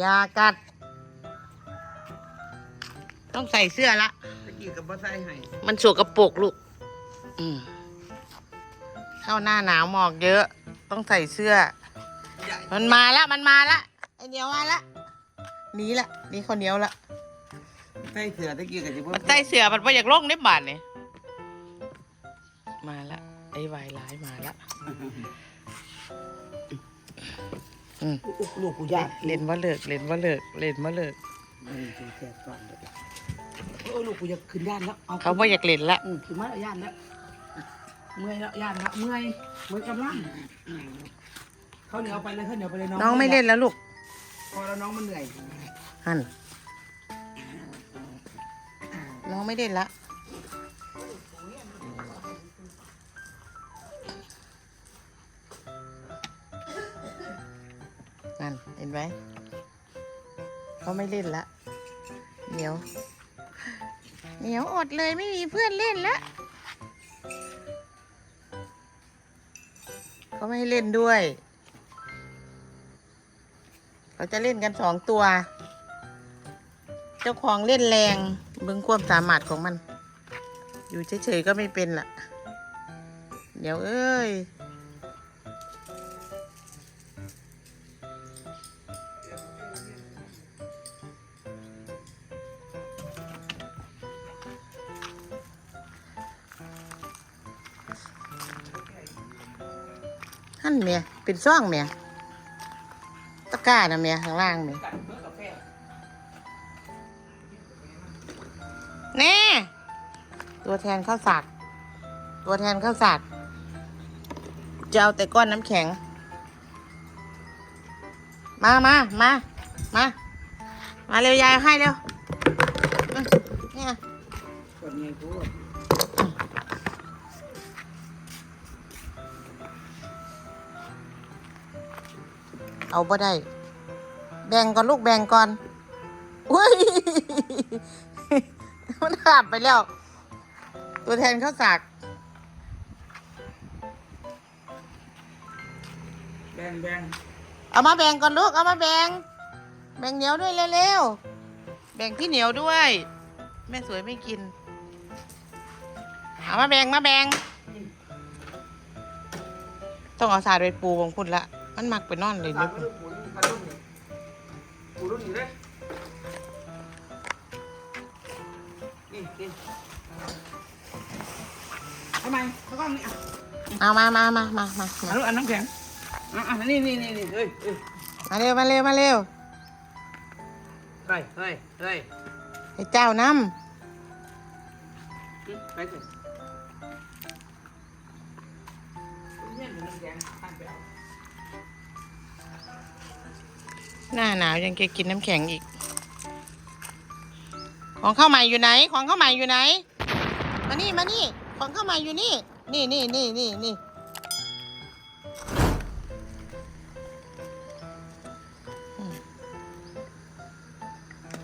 อยากัด ต้องใส่เสื้อละ ตะกี้กับบ่ใส่ให้มันสกปรกลูก อืมเข้าหน้าหนาวหมอกเยอะ ต้องใส่เสื้อ ใหญ่มันมาละ มันมาละไอเหนียวมาละหนีละหนีคนเหนียวละ ใส่เสื้อตะกี้กับสิบ่มันใส่เสื้อมันไปอยากลงได้บาทเนี่ยมาละไอ้วายร้ายมาละ อืมลูกกูยากเล่นว่าเลิกเล่นว่าเลิกเล่นว่าเลิกนี่คือแซ่บก่อนเด้อเออลูกกูอยากขึ้นด้านแล้วเอาเขาบ่อยากเล่นละอือขึ้นมาแล้วย่านแล้วเมื่อยแล้วย่านแล้วเมื่อยเมื่อยกำลังเขาวเหนียวไปเลยเขาวเหนียวไปเลยน้องน้องไม่เล่นแล้วลูกพอแล้วน้องมันเหนื่อยหันน้องไม่เล่นละ ห็นไหมเขาไม่เล่นละเหนียวเหนียวอดเลยไม่มีเพื่อนเล่นละเขาไม่ให้เล่นด้วยเขาจะเล่นกันสองตัว เจ้าของเล่นแรงเบึงความสามารถของมัน อยู่เฉยๆก็ไม่เป็นล่ะ เดี๋ยวเอ้ย หั่นเมียเป็นซ่องเมียตะกร้านะเมียข้างล่างเมียแน่ตัวแทนข้าวสากตัวแทนข้าวสากจะเอาแต่ก้อนน้ำแข็ง มามามามามาเร็วยายให้เร็วเนี่ยกดไงกู เอาบ่ได้ แบ่งก่อนลูกแบ่งก่อนอุ้ยมันขาดไปแล้ว ตัวแทนข้าวสากแบงแบงเอามาแบ่งก่อนลูก เอามาแบ่ง แบ่งเหนียวด้วยเร็วๆ แบ่งที่เหนียวด้วย แม่สวยไม่กิน เอามาแบ่งมาแบ่ง ต้องเอาสาดไปปูของคุณละ มันมักไปนอนเลยตานึมกมาลูกปูนี่มาลูกนี่ปูรุ่นนี้เลยนี่นี่ทำไมเขากล้องนี่อะเอามามามามามามาลูกอันน้ำแข็งอะอะนี่นี่นี่นี่เฮ้ยเฮ้ยมาเร็วมาเร็วมาเร็วเฮ้ยเฮ้ยเฮ้ยให้เจ้าน้อืมไปเถอะเนี่ยเดี๋ยวน้ำแข็งตั้งไปเอา หน้าหนาวยังจะกินน้ำแข็งอีก ของข้าวใหม่อยู่ไหน ของข้าวใหม่อยู่ไหน มานี่มานี่ ของข้าวใหม่อยู่นี่ นี่นี่นี่นี่นี่